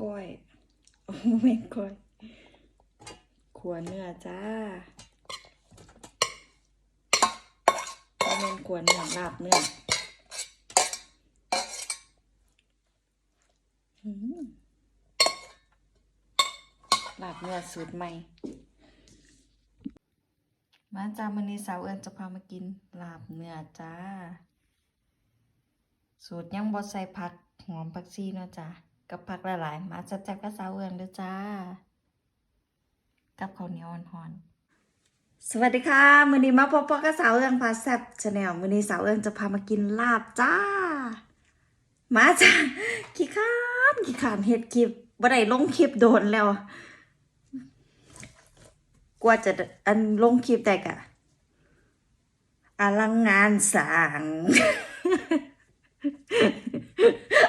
ก้อยโอ้ไม่ก้อยขัวเนื้อจ้าบ่แม่นขัวเนื้อลาบเนื้อลาบเนื้อสูตรใหม่ มาจ้ามื้อนี้สาวเอิญจะพามากินลาบเนื้อจ้า สูตรยังบ่ใส่ผักหอมผักชีเนาะจ้า กับผักหลายๆมาจัดจัดกับสาวเอิญเด้อจ้า กับข้าวเหนียวอ่อนๆสวัสดีค่ะมื้อนี้มาพบกับสาวเอิญพาแซ่บชาแนลมื้อนี้สาวเอิญจะพามากินลาบจ้า มาจ้าขี้ข้านขี้ข้านเฮ็ดคลิปบ่ได้ลงคลิปโดนแล้วกว่าจะอันลงคลิปได้กะอลังงานสาง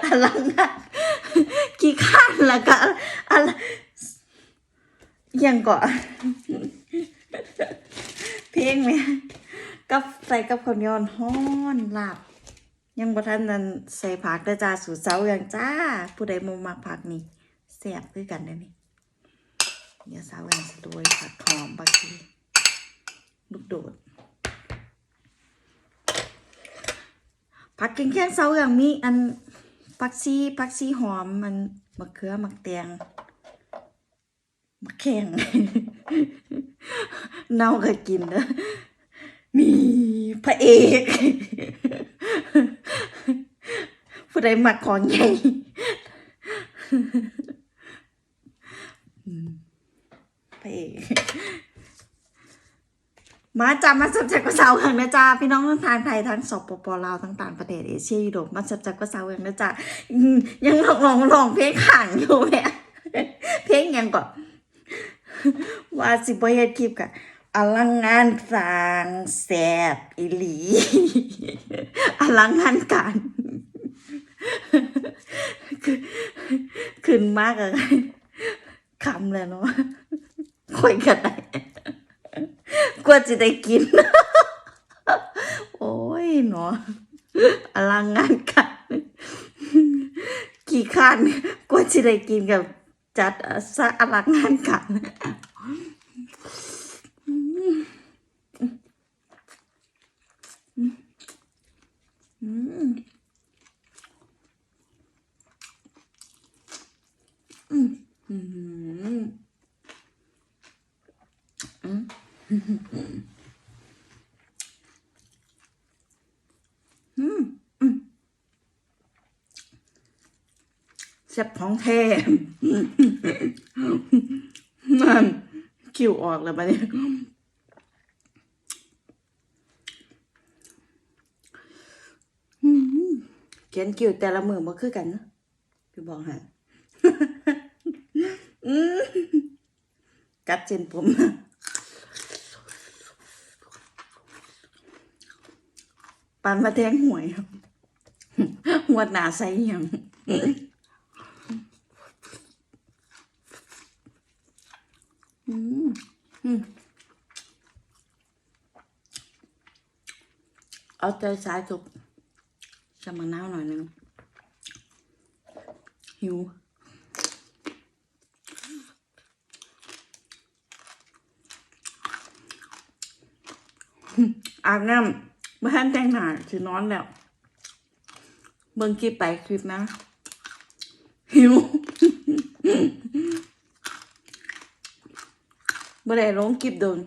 อลังงานกี่ขั้นล้วก็อะไรยังก่อนเพลงไหมกับใส่กับข้าวเหนียวฮ้อนหลาบยังบ่ทันนั้นใส่ผักเด้จ้าสูตรเสาอย่างจ้า ผู้ใดบ่มักผักนี่แซ่บคือกันเด้นี่เดี๋ยวสาวแหวนสโดยผักหอมบักชีลูกโดด ผักแข็งๆเสาอย่างมีอันผักชีผักชีหอมมันมะเขือมะแตงมะแข็งเน่าก็กินนะนี่พระเอกผู้ใดมักของใหญ่พระเอก มาจ้ามาสับจากกระเซาเหงนะจ้าพี่น้องทั้งทางไทยทั้งสปปลาวทั้งต่างประเทศเอเชียยุโรปมาสับจากกระเซาเหงนะจ้าอืมยังหลองลองลงเพลงขังอยู่แม่เพลงยังก่อนว่าสิบเฮ็ดคลิปกะอลังงานสร้างแสบอีหลีอลังงานการคือขึ้นมากอะคำเลยเนาะค่อยกันได้ กว่าจะได้กิน โอ้ยเนาะอลังงานกันกี่ขั้นกว่าจะได้กินกับจัดสะอลังงานกันอืมอืมอืมอืมอืมอืมแซ่บของแท้นั่นคิวออกแล้วบัดนี้เขียนคิวแต่ละมือบ่คือกันนะพี่บอกให้อืมกัดเจนผมปานมาแทงหวยหัวหนาใส่ยังอืมอืม เอาใจสายสุกจะมะนาวหน่อยหนึง หิวอาบน้ำบ้านแต่งหนาคือนอนแล้ว เบิ่งคลิปไปคลิปนะ หิวบ่ได้ลงคลิปโดน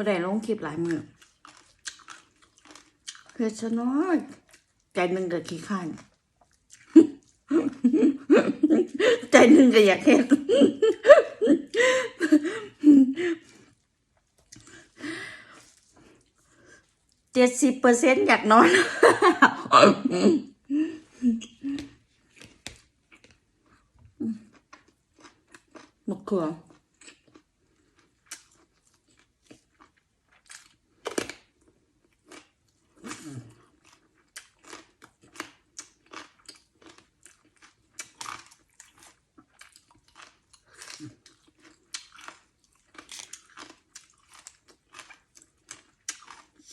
บ่ได้ลงคลิปหลายมือเพชะน้อยใจหนึ่งก็ขี้ข้านใจหนึ่งก็อยากเห็นเจ็ดสิบเปอร์เซ็นต์อยากนอน มะเขือ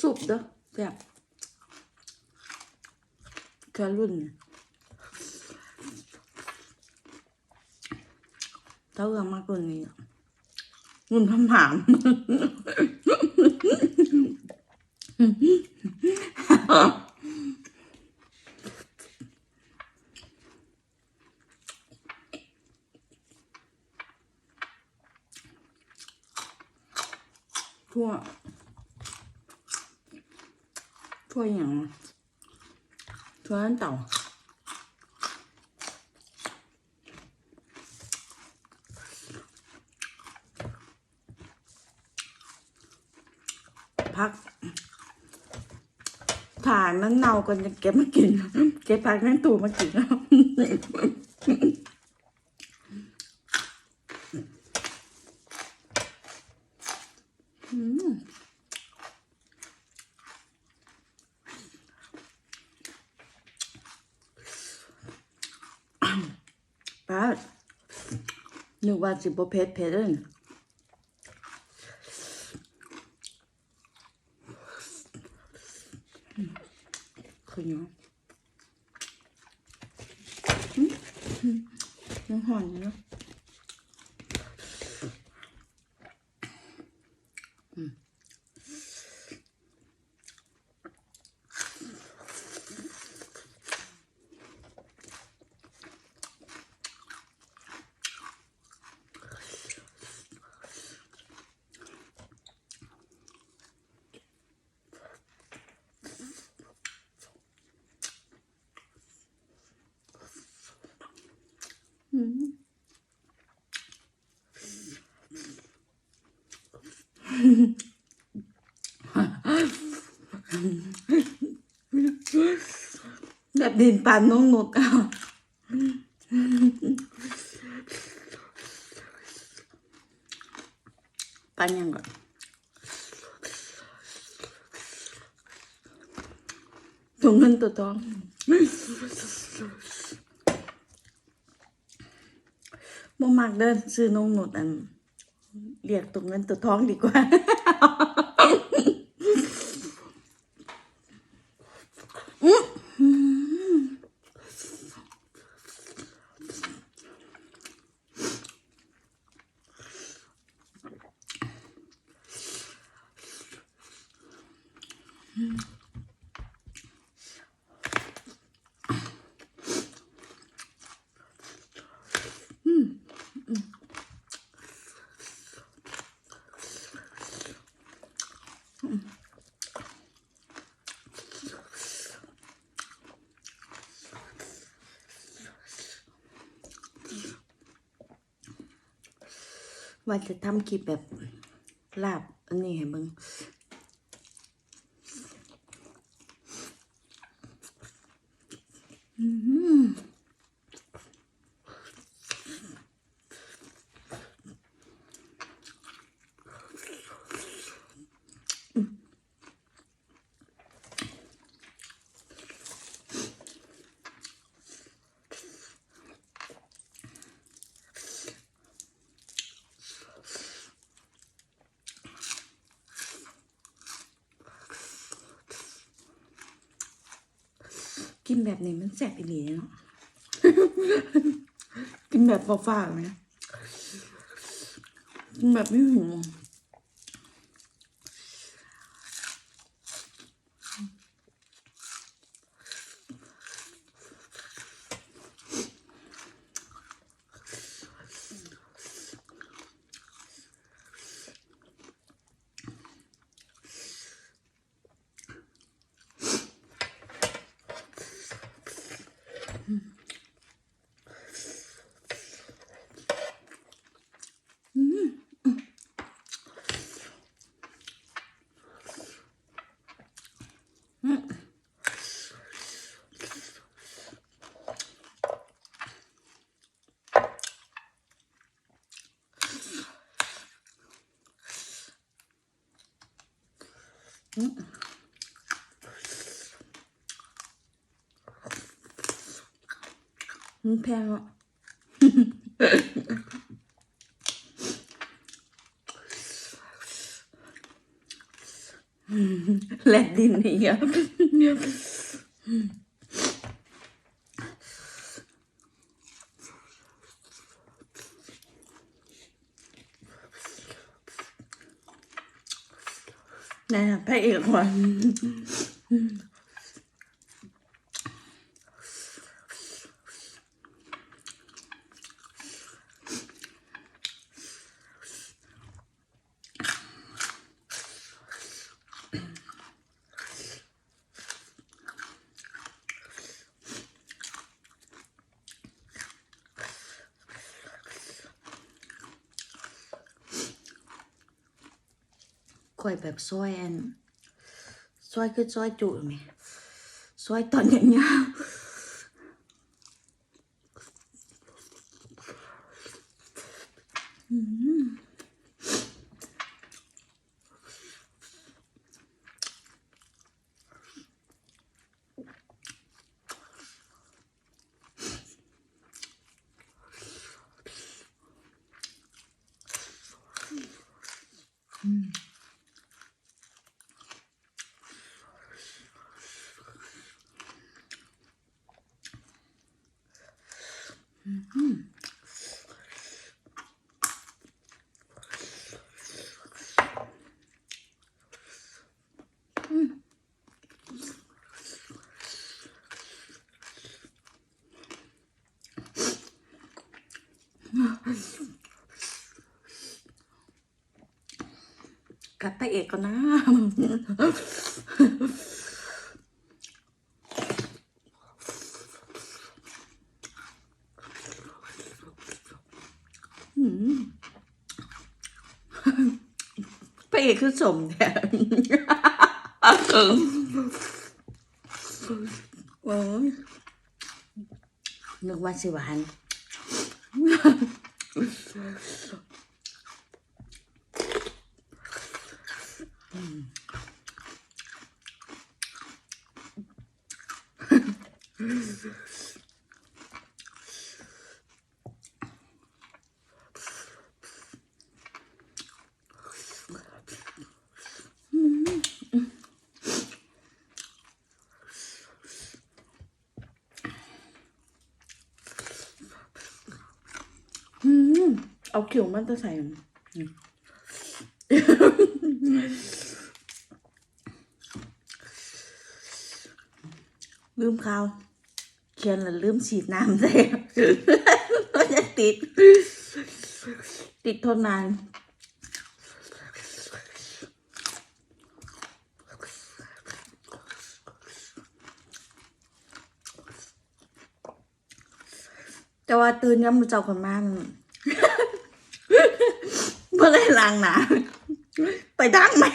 สุปเด้อแบบ ก็รุ่นเท่ากับมากกว่านี้นุ่นทำหามทั่ว ทั่วอย่างวะ ทั่วอันเต่าพักถ่านนั้นเน่ากันจะเก็บมากิน เก็บพักนั้นตูมากินแล้ว อืมป้า นึกว่าสิบ่เผ็ดเผ็ดเลยคือเนาะอืมอืมยังหอนอยู่เนาะ แบบดินปานน้องนกอะปันยังก่อนตัวเงินตัวทองบ่มักเดินซื้อนงหนดอันเรียกตัวเงินตัวทองดีกว่า ว่าจะทำคลิปแบบลาบ อันนี้ให้เบิ่งอื้อหือกิน แสบอีหลีเนาะกินแบบฟ้าๆไหมกินแบบไม่หิว มัน แพงอะแลดดินอีกอะ นะพ ค่อยแบบซอยอันซอยคือซอยจุไหมซอยตอนอย่างเงี้ย กับพระเอกก็นะพระเอกคือสมแทนเออโอ้ยนึกว่าสิหวาน อืม เอาเขียวมันจะใส่อืมลืมข้าวเขียนแล้วลืมฉีดน้ำใส่ก็จะติด ติดทนนานแต่ว่าตื่นย้ำมือเจ้าคนมาก เมื่อไรล้างหนาไปดังไหม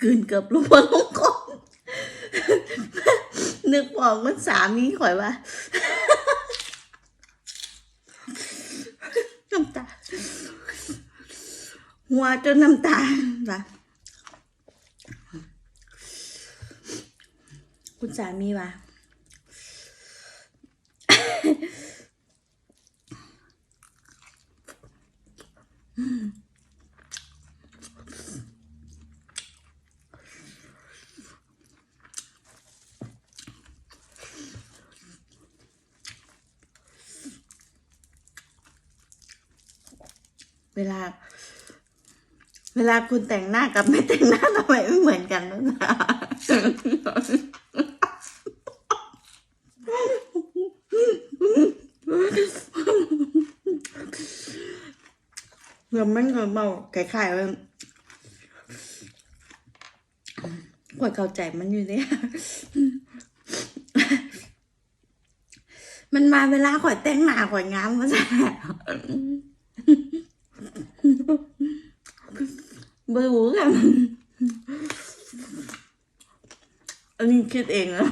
กืนเกือบรู้ว่าลงก่อนนึกบอกมันสามีข่อยว่า น้ำตา หัวจนน้ำตาว่ะคุณสามีว่ะเวลา เวลาคุณแต่งหน้ากับไม่แต่งหน้าทำไมไม่เหมือนกันนะเราไม่เงินเมาคล้ายๆว่าข่อยเข้าใจมันอยู่เนี่ยมันมาเวลาข่อยแต่งหน้าข่อยงามมาแซ่ ไม่รู้กันอันนี้คิดเองนะ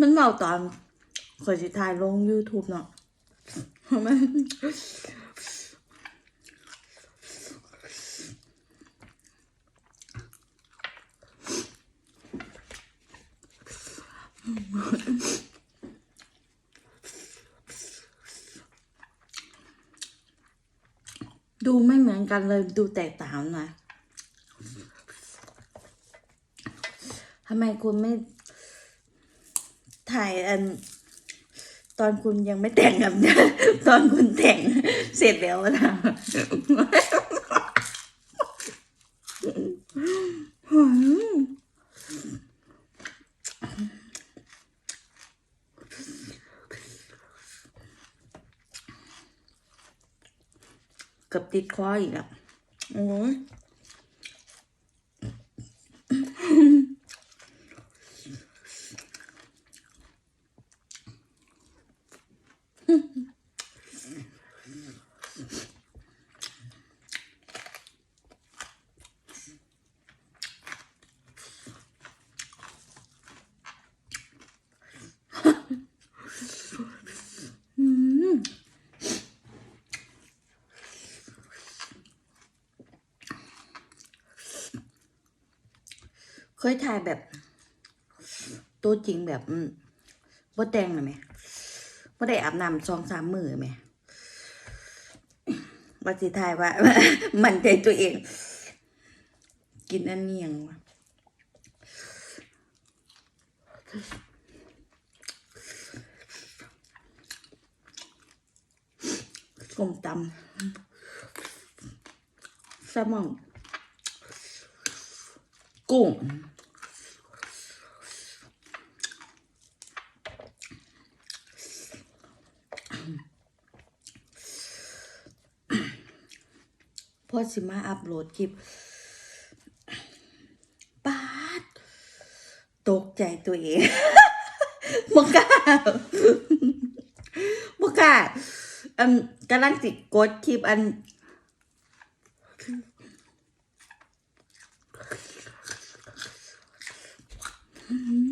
มันเมาตอนขอยสิถ่ายลง YouTube เนาะมัน ดูไม่เหมือน กันเลยดูแตกต่างหน่อยทำไมคุณไม่ถ่ายอัน ตอนคุณยังไม่แต่งกับตอนคุณแต่งเสร็จแล้วนะ เกับติดคออีกแล้วโอ้ย อืม เค ยถ่ายแบบ ตัวจริงแบบอืมบ่แต่งเลยไหมบ่ได้อาบน้ำสองสามมือไหมว่าสิถ่ายว่า มันใจตัวเอง กินอันเนียงวะกลมตำแซลมอนกุ้ง พอสิมาอัพโหลดคลิปป้าดตกใจตัวเองบกล้าบกล้าอันกำลังติดกดคลิปอันอืม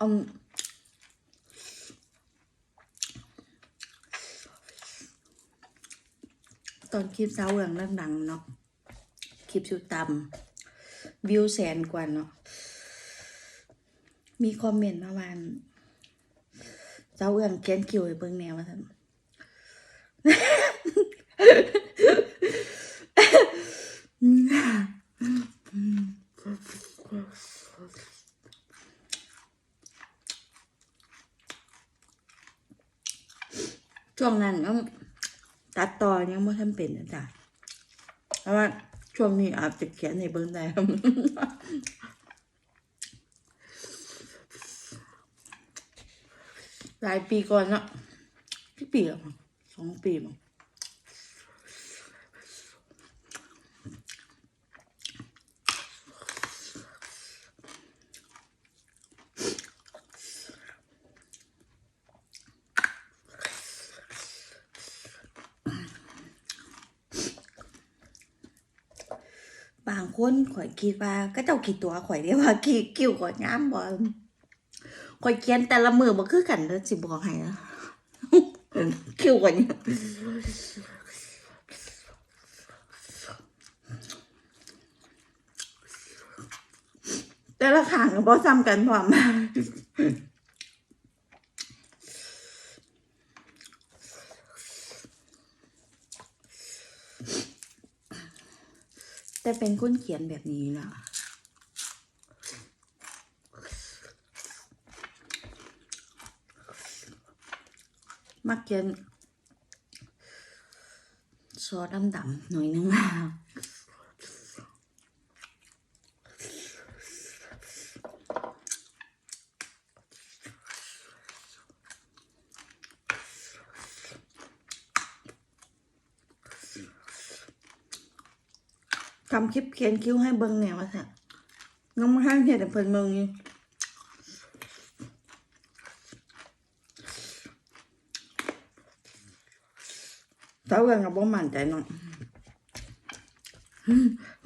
อืมตอนคลิปสาวเอืองดังๆเนาะคลิปชิวตำวิวแสนกว่าเนาะมีคอมเมนต์มาว่าอั่นสาวเอืองเขียนคิวให้เบิ่งแนวว่าซั่น ช่วงนั้นยังตัด ต่อยังไม่ทันเป็นนะจ๊ะเพราะว่าช่วงนี้อาจจะเขียนในเบิ้งได้หลายปีก่อนเนาะกี่ปีแล้วสองปีมั้งบางคน ข่อยคิดว่าก็เจ้าคิดตัวข่อยได้ว่าคิวคิวข่อยงามบ่ข่อยเขียนแต่ละมือบ่คือกันเด้อสิบอกให้นะคิวข่อยนี่แต่ละขางก็บ่ซ้ำกันพร้อม แต่เป็นก้นเขียนแบบนี้นะมักเขียนซอสดำๆหน่อยนึงทำคลิปเขียนคิ้วให้เบิ้งแนวว่าซะน้องมาให้เพียแต่เพิ่นเมืองเจ้าเรื่อกับบ่มันใจเนาะ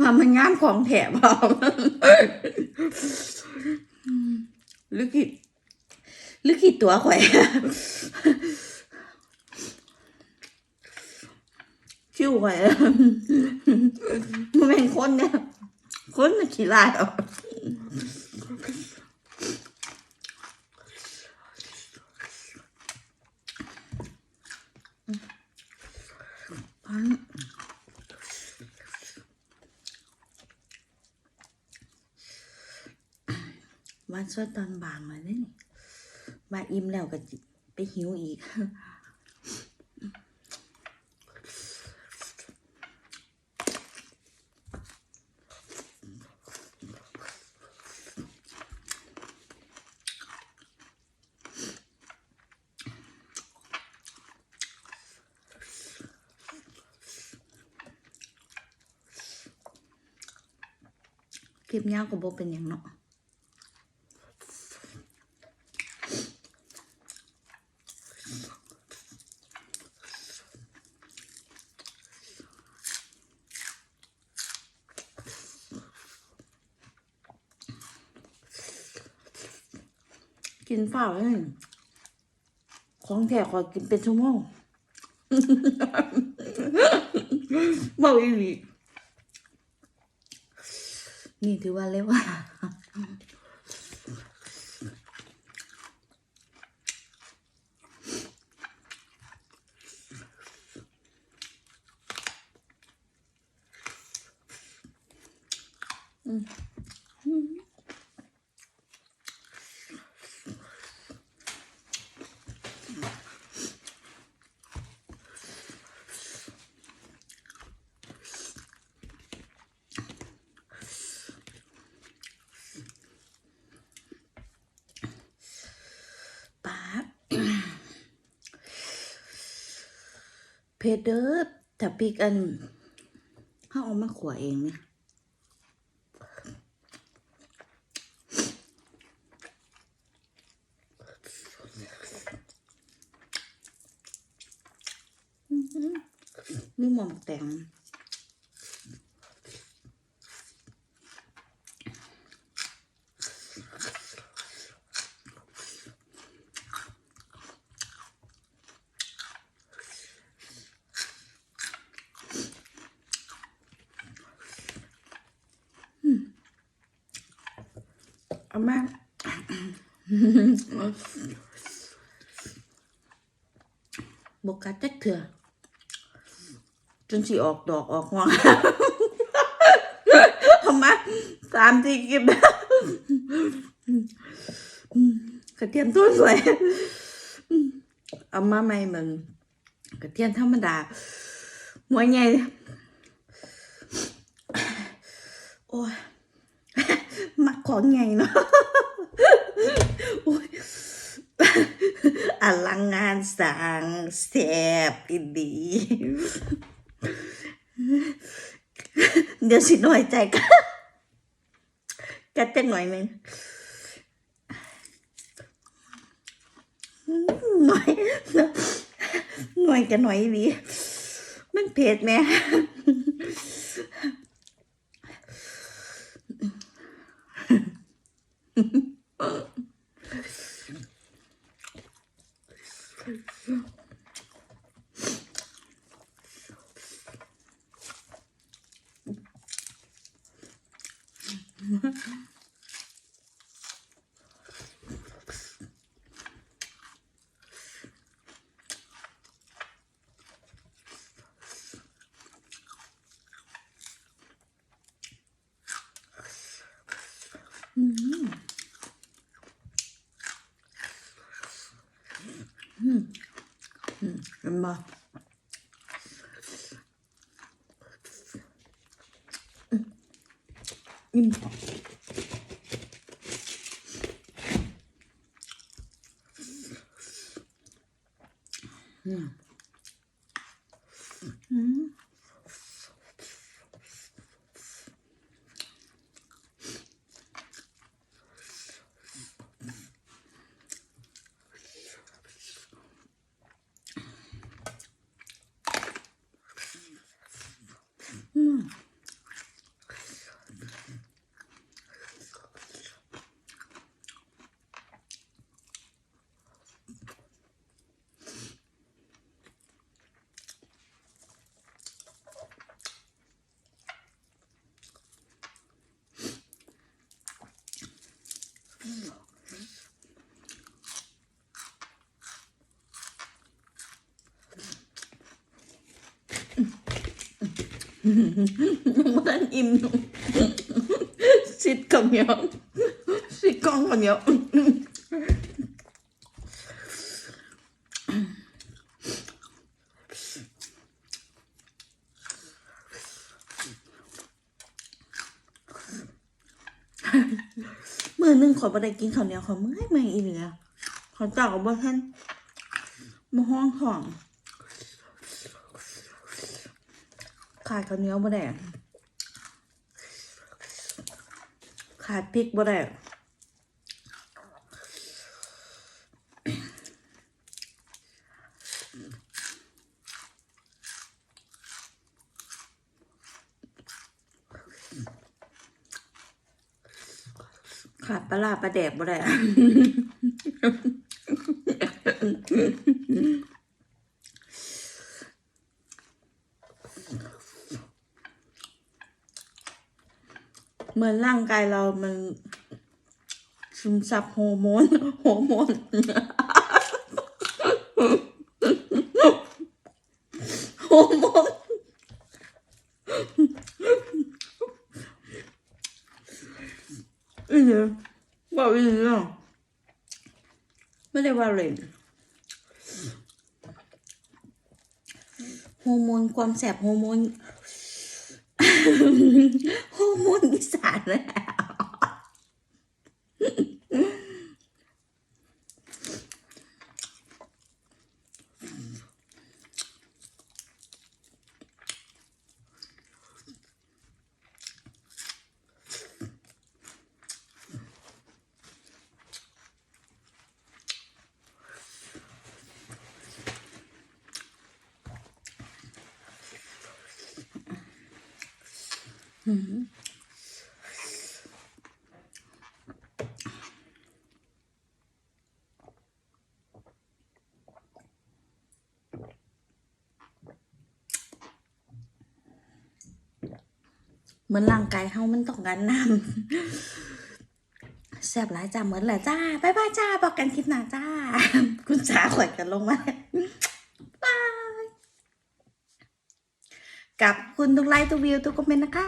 ว่ามันงานของแถบอาหรือกี่หรือกี่ตัวข่อย วข่อยมันเป็นคนเนี่ยคนน่ะขี้ลายเอาพันวันสดตอนบ่างเลยนี่มาอิ่มแล้วก็ไปหิวอีก คลิปยาวก็บ่เป็นอย่างเนาะกินเปล่าเลยของแท้ขอกินเป็นชั่วโมงเมาอีหลี นี่ถือว่าเรียกว่าบ เพเดอร์ถ้าปีกอันเขาเอามาขวเองเนี่ยนี่มองแต่ง เอามาบกัดจักเถื่อจนสิออกดอกออกหัวเอามาสามที่กินกระเทียมต้นสวย เอามาใหม่มึงกระเทียมธรรมดาหัวใหญ่โอ้ย มัก ของไงเนาะอ้ยอลังงานสางแสบอีดีเดี๋ยวสิหน่อยใจกันกัดจังหน่อยไหนึงหน่อยหน่อยกันหน่อยดีมันเผ็ดไหม เห็นบ่ อิ่มอืมอืม ยังไม่ทันอิ่มอยู่ซิดกับเหนียวซิดกล้องกับเหนียวมือหนึ่งขอบ่ได้กินข้าวเหนียวขอเมื่อยเมื่อยอีเหลือขอจ้ากับบ่ท่านมาห้องของ ขาดข้าวเหนียวบ่ได้ขาดพริกบ่ได้ขาดปลาร้าปลาแดกบ่ได้ เหมือนร่างกายเรามันซึมซับฮอร์โมนฮอร์โมนฮอร์โมนอีเดียวบอกอีเดียวไม่ได้ว่าเลยฮอร์โมนความแสบฮอร์โมนฮอร์โมน อีสานแล้ เหมือนร่างกายเฮามันต้องการน้ำแซ่บหลายจ้าเหมือนแหละจ้าบายบายจ้าบอกกันคลิปหน้าจ้า คุณสาข่อยกันลงมาบายกับคุณทุกไลค์ทุกวิวทุกคอมเมนต์นะคะ